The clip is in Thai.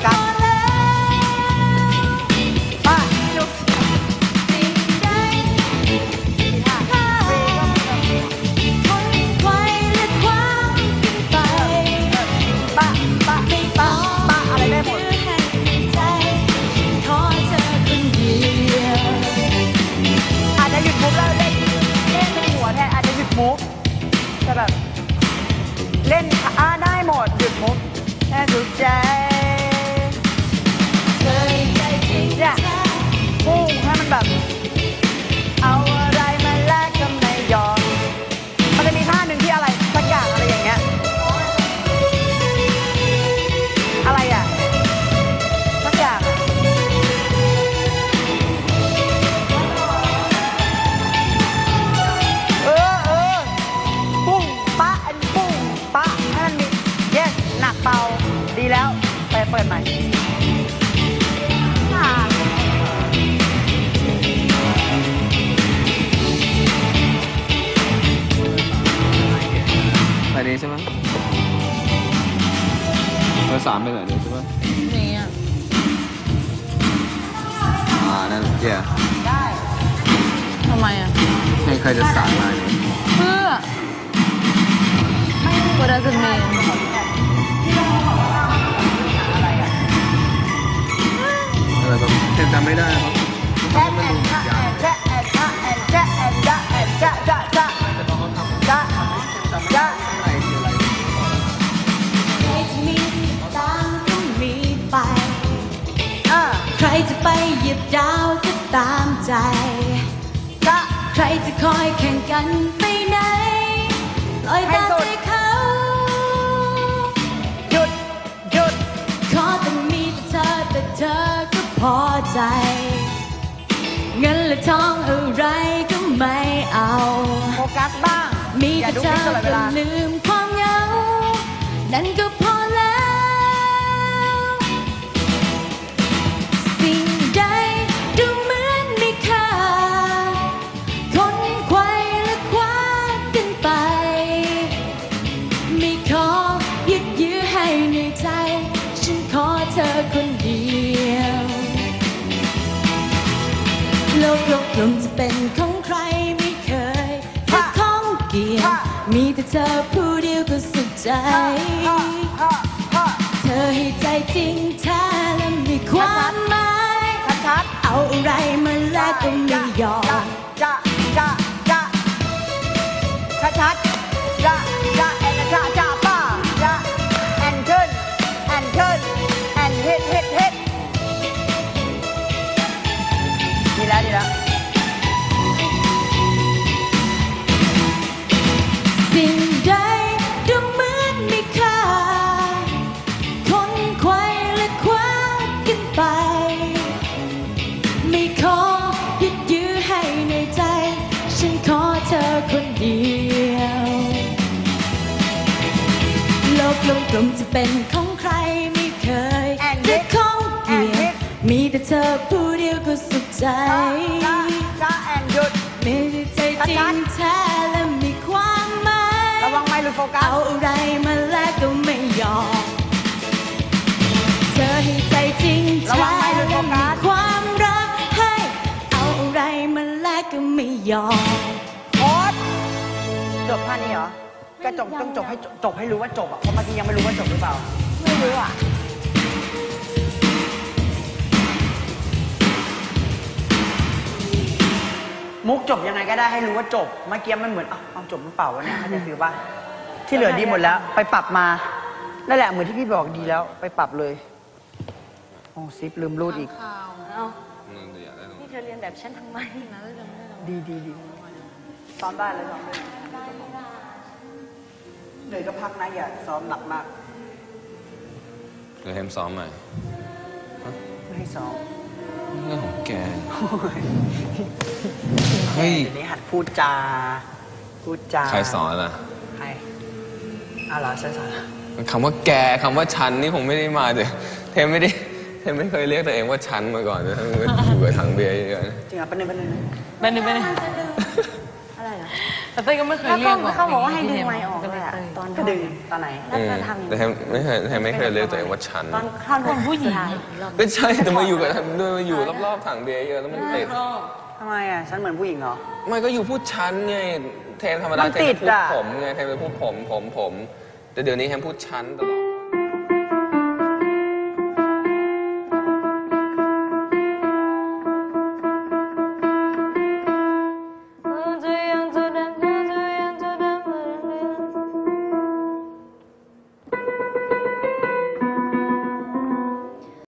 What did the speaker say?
ไเบาดีแล้ว ไปเปิดใหม่อ่าไปนี้ใช่ไหมเบอร์สามไปไหนเดียวใช่ไหมนี่อะอ่า นั่นเกียร์ได้ทำไมอะให้ใครจะสานมาเนี่ยเพื่อ What does it mean อะไรก็เต็มจำไม่ได้ครับแจ๊ะแอนทะแอนแจ๊ะแอนแอนแจ๊ะแอนแอนจ๊ะจ๊ะจ๊ะแต่พอเขาจ๊ะจ๊ะอะไรคืออะไรใครจะมีตามก็มีไปอ่าใครจะไปเหยียบดาวก็ตามใจจะใครจะคอยแข่งกันไปไหนลอยตามใจเขา พอใจ เงินและทองอะไรก็ไม่เอาโฟกัสบ้างมีอย่าแต่ดูเธคลิอปตลอดเวก็ลาลืมความเหงา นั่นก็ โลกโลกลมจะเป็นของใครไม่เคยจะของเกียรติมีแต่เธอผู้เดียวก็สุขใจฮ่าฮ่าฮ่าเธอให้ใจจริงแท้และมีความหมายชัดชัดเอาอะไรมาแลกก็ไม่ยอจ๊ะม ลงกลมจะเป็นของใครไม่เคยแอนจะฮิตของเกียแอนฮิรตติมีแต่เธอผู้เดียวก็สุขใจจ๊ะจ๊ะจ๊ะแอนหยุดมีแต่ใจจริงแท้และมีความหมายระวังไม่หลุดโฟกัสเอาอะไรมาแลกก็ไม่ยอม จบต้องจบให้จบจบให้รู้ว่าจบอะเพราะเมื่อกี้ยังไม่รู้ว่าจบหรือเปล่า ไม่รู้อะ มุกจบยังไงก็ได้ให้รู้ว่าจบ เมื่อกี้มันเหมือนเอ้าเอาจบมันเปล่าวะเนี่ยเข้าใจฟิลป่ะที่เหลือดีหมดแล้ว ไปปรับมานั่นแหละเหมือนที่พี่บอกดีแล้ว ไปปรับเลยโอ้ซิปลืมรูดอีก เอาอืมเดี๋ยวได้ตรงนี่เธอเรียนแบบฉันทำไมนะเรื่องนี้ดีดีดีซ้อมได้เลยซ้อมได้ เหนื่อยก็พักนะอย่าซ้อมหนักมากเดี๋ยวเฮมซ้อมใหม่ไม่ให้ซ้อมเรื่องของแก โอ้ยเฮ้ย เดี๋ยวนี้หัดพูดจา พูดจาใครสอนล่ะใครอ้าวเหรอฉันสอนคำว่าแกคำว่าฉันนี่คงไม่ได้มาเดี๋ยวเทมไม่ได้เทมไม่เคยเรียกตัวเองว่าฉันมาก่อนเลยทั้งอยู่กับถังเบียร์เยอะๆจริงเหรอเป็นหนึ่งเป็นหนึ่งไปหนึ่งไปหนึ่งอะไรเหรอแต่เต้ยก็ไม่เคยแล้วเรีก็ยกหรเขาบอกว่าให้ที่ดึงเทไม้ออกก็เลเลยยอะ เต้ยตอนก็ดึงตอนไหนแล้วอืมจะทำอย่างแต่นี้แทนไม่เคยแทนไม่เคยเรียกตัวเองว่าฉันตอนท่อนคนผู้หญิงท้ายไม่ใช่แต่มาอยู่กับด้วยมาอยู่รอบๆถังเบียร์เยอะแล้วมันติดทำไมอะฉันเหมือนผู้หญิงเหรอไม่ก็อยู่พูดฉันไงเทนธรรมดามันเทนติดจะพูดอะผมไงเทนจะพูดผมผมผมแต่เดี๋ยวนี้แทนพูดฉันตลอด